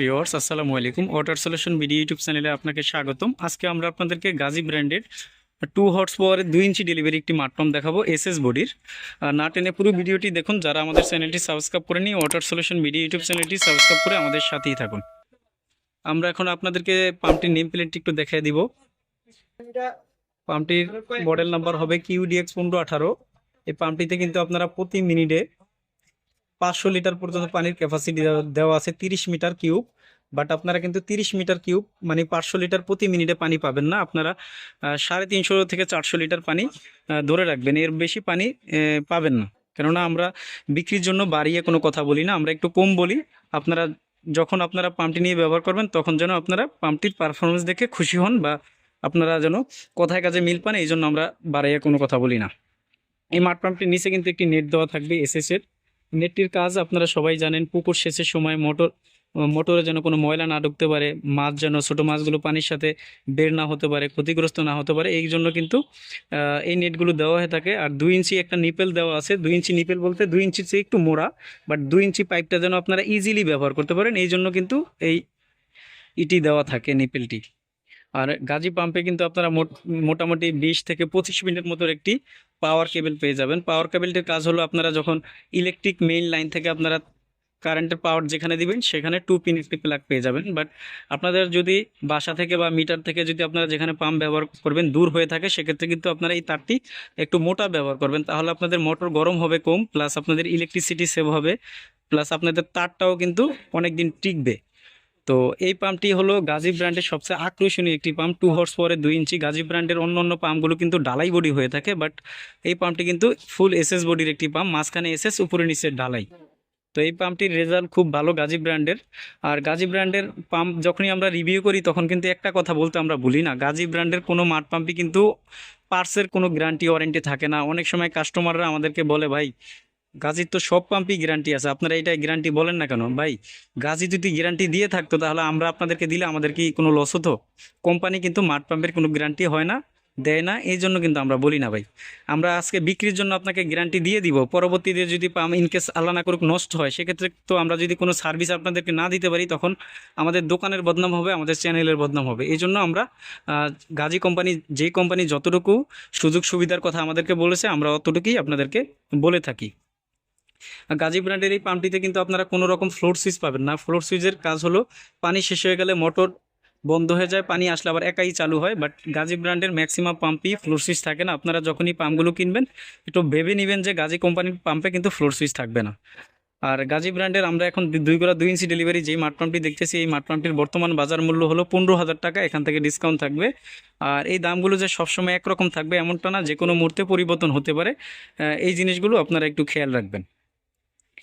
Viewers, আসসালামু আলাইকুম। Water solution video YouTube চ্যানেলে আপনাকে স্বাগতম। আজকে আমরা আপনাদেরকে গাজী ব্র্যান্ডের টু হর্স পাওয়ারের দুই ইঞ্চি ডেলিভারি একটি মাটপাম্প দেখাবো এস এস বডির না টেনে পুরো ভিডিওটি দেখুন, যারা আমাদের চ্যানেলটি সাবস্ক্রাইব করে নিই ওয়াটার সলিউশন ভিডিও ইউটিউব চ্যানেলটি সাবস্ক্রাইব করে আমাদের সাথেই থাকুন। আমরা এখন আপনাদেরকে পাম্পটির নেম প্লেটটি একটু দেখিয়ে দিব। পাম্পটির মডেল নাম্বার হবে কিউডিএক্স পনেরো আঠারো। এই পাম্পটিতে কিন্তু আপনারা প্রতি মিনিটে পাঁচশো লিটার পর্যন্ত পানির ক্যাপাসিটি দেওয়া আছে তিরিশ মিটার কিউব বাট আপনারা কিন্তু তিরিশ মিটার কিউব মানে পাঁচশো লিটার প্রতি মিনিটে পানি পাবেন না। আপনারা সাড়ে তিনশো থেকে চারশো লিটার পানি ধরে রাখবেন। এর বেশি পানি পাবেন না। কেননা আমরা বিক্রির জন্য বাড়িয়ে কোনো কথা বলি না। আমরা একটু কম বলি। আপনারা যখন আপনারা পাম্পটি নিয়ে ব্যবহার করবেন, তখন যেন আপনারা পাম্পটির পারফরমেন্স দেখে খুশি হন বা আপনারা যেন কথায় কাজে মিল পান, এই জন্য আমরা বাড়াইয়া কোনো কথা বলি না। এই মাঠ পাম্পটির নিচে কিন্তু একটি নেট দেওয়া থাকবে এসএস এর। নেটটির কাজ আপনারা সবাই জানেন, পুকুর সেচের সময় মোটর, মোটরে যেন কোনো ময়লা না ঢুকতে পারে, মাছ যেন, ছোটো মাছগুলো পানির সাথে বের না হতে পারে, ক্ষতিগ্রস্ত না হতে পারে, এই জন্য কিন্তু এই নেটগুলো দেওয়া হয়ে থাকে। আর দুই ইঞ্চি একটা নিপেল দেওয়া আছে। দুই ইঞ্চি নিপেল বলতে দুই ইঞ্চি চেয়ে একটু মোড়া, বাট দুই ইঞ্চি পাইপটা যেন আপনারা ইজিলি ব্যবহার করতে পারেন। এই জন্য কিন্তু এই ইটি দেওয়া থাকে নিপেলটি। আর গাজী পাম্পে কিন্তু আপনারা মোট- মোটামুটি বিশ থেকে পঁচিশ মিনিট মতো একটি পাওয়ার কেবল পেয়ে যাবেন। পাওয়ার কেবলটির কাজ হলো আপনারা যখন ইলেকট্রিক মেইন লাইন থেকে আপনারা কারেন্টের পাওয়ার যেখানে দিবেন, সেখানে টু পিন একটি প্লাগ পেয়ে যাবেন। বাট আপনাদের যদি বাসা থেকে বা মিটার থেকে যদি আপনারা যেখানে পাম্প ব্যবহার করবেন দূর হয়ে থাকে, সেক্ষেত্রে কিন্তু আপনারা এই তারটি একটু মোটা ব্যবহার করবেন। তাহলে আপনাদের মোটর গরম হবে কম প্লাস আপনাদের ইলেকট্রিসিটি সেভ হবে প্লাস আপনাদের তারটাও কিন্তু অনেক দিন টিকবে। তো এই পাম্পটি হলো গাজী ব্র্যান্ডের সবচেয়ে আকর্ষণীয় একটি পাম্প। টু হর্স পাওয়ারের দুই ইঞ্চি গাজী ব্র্যান্ডের অন্য অন্য পাম্পগুলো কিন্তু ডালাই বডি হয়ে থাকে বাট এই পাম্পটি কিন্তু ফুল এসএস বডির একটি পাম্প, মাঝখানে এসএস উপরে নিচে ডালাই তো এই পাম্পটির রেজাল্ট খুব ভালো গাজী ব্র্যান্ডের। আর গাজী ব্র্যান্ডের পাম্প যখনই আমরা রিভিউ করি, তখন কিন্তু একটা কথা বলতে আমরা ভুলি না গাজী ব্র্যান্ডের কোনো মাঠ পাম্পই কিন্তু পার্সের কোনো গ্যারান্টি ওয়ারেন্টি থাকে না। অনেক সময় কাস্টমাররা আমাদেরকে বলে, ভাই গাজীর তো সব পাম্পই গ্যারান্টি আছে। আপনারা এটা গ্যারান্টি বলেন না কেন? ভাই, গাজী যদি গ্যারান্টি দিয়ে থাকতো, তাহলে আমরা আপনাদেরকে দিলে আমাদের কি কোনো লস হতো? কোম্পানি কিন্তু মাঠ পাম্পের কোনো গ্যারান্টি হয় না, দেয় না, এই জন্য কিন্তু আমরা বলি না ভাই। আমরা আজকে বিক্রির জন্য আপনাকে গ্যারান্টি দিয়ে দিব। পরবর্তীতে যদি পাম্প ইনকেস আল্লাহ না করুক নষ্ট হয়, সেক্ষেত্রে তো আমরা যদি কোনো সার্ভিস আপনাদেরকে না দিতে পারি, তখন আমাদের দোকানের বদনাম হবে, আমাদের চ্যানেলের বদনাম হবে। এই জন্য আমরা গাজী কোম্পানি যেই কোম্পানি যতটুকু সুযোগ সুবিধার কথা আমাদেরকে বলেছে, আমরা অতটুকুই আপনাদেরকে বলে থাকি। গাজী ব্র্যান্ডের এই পাম্পটিতে কিন্তু আপনারা কোনো রকম ফ্লোর সুইচ পাবেন না। ফ্লোর সুইচের কাজ হলো পানি শেষ হয়ে গেলে মোটর বন্ধ হয়ে যায়, পানি আসলে আবার একাই চালু হয়। বাট গাজী ব্র্যান্ডের ম্যাক্সিমাম পাম্পই ফ্লোর সুইচ থাকে না। আপনারা যখনই পাম্পগুলো কিনবেন, একটু ভেবে নেবেন যে গাজী কোম্পানির পাম্পে কিন্তু ফ্লোর সুইচ থাকবে না। আর গাজী ব্র্যান্ডের আমরা এখন দুই গোড়া, দুই ইঞ্চি ডেলিভারি যেই মাঠ পাম্পটি দেখতেছি, এই মাঠ পাম্পটির বর্তমান বাজার মূল্য হলো পনেরো হাজার টাকা। এখান থেকে ডিসকাউন্ট থাকবে। আর এই দামগুলো যে সবসময় একরকম থাকবে এমনটা না, যে কোনো মুহূর্তে পরিবর্তন হতে পারে। এই জিনিসগুলো আপনারা একটু খেয়াল রাখবেন।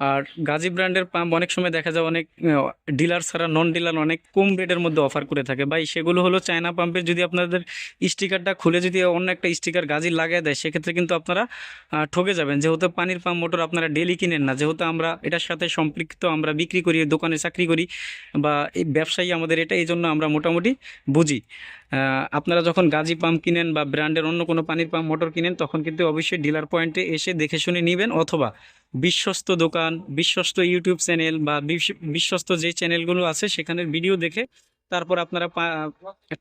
আর গাজী ব্র্যান্ডের পাম্প অনেক সময় দেখা যায় অনেক ডিলার ছাড়া নন ডিলার অনেক কম রেটের মধ্যে অফার করে থাকে। ভাই, সেগুলো হলো চায়না পাম্পের যদি আপনাদের স্টিকারটা খুলে যদি অন্য একটা স্টিকার গাজী লাগিয়ে দেয়, সেক্ষেত্রে কিন্তু আপনারা ঠকে যাবেন। যেহেতু পানির পাম্প মোটর আপনারা ডেলি কিনেন না, যেহেতু আমরা এটার সাথে সম্পৃক্ত, আমরা বিক্রি করি, দোকানে চাকরি করি বা এই ব্যবসায়ী আমাদের এটা এই জন্য আমরা মোটামুটি বুঝি। আপনারা যখন গাজী পাম্প কিনেন বা ব্র্যান্ডের অন্য কোনো পানির পাম্প মোটর কিনেন, তখন কিন্তু অবশ্যই ডিলার পয়েন্টে এসে দেখে শুনে নেবেন অথবা বিশ্বস্ত দোকান বিশ্বস্ত ইউটিউব চ্যানেল বা বিশ্বস্ত যে চ্যানেলগুলো আছে, সেখানের ভিডিও দেখে তারপর আপনারা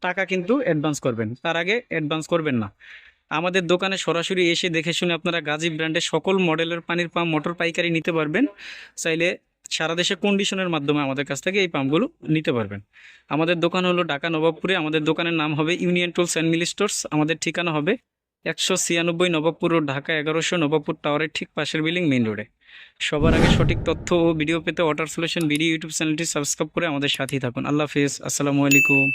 টাকা কিন্তু অ্যাডভান্স করবেন। তার আগে অ্যাডভান্স করবেন না। আমাদের দোকানে সরাসরি এসে দেখে শুনে আপনারা গাজী ব্র্যান্ডের সকল মডেলের পানির পাম্প, মোটর পাইকারি নিতে পারবেন। চাইলে সারা দেশে কন্ডিশনের মাধ্যমে আমাদের কাছ থেকে এই পাম্পগুলো নিতে পারবেন। আমাদের দোকান হলো ঢাকা নবাবপুরে আমাদের দোকানের নাম হবে union tools and Mili stores আমাদের ঠিকানা হবে একশো ছিয়ানব্বই নবাবপুর রোড, ঢাকা এগারোশো নবাবপুর টাওয়ারের ঠিক পাশের বিল্ডিং মেইন রোডে। সবার আগে সঠিক তথ্য ও ভিডিও পেতে ওয়াটার সলিউশন ভিডিও ইউটিউব চ্যানেলটি সাবস্ক্রাইব করে আমাদের সাথেই থাকুন। আল্লাহ হাফিজ। আসসালামু আলাইকুম।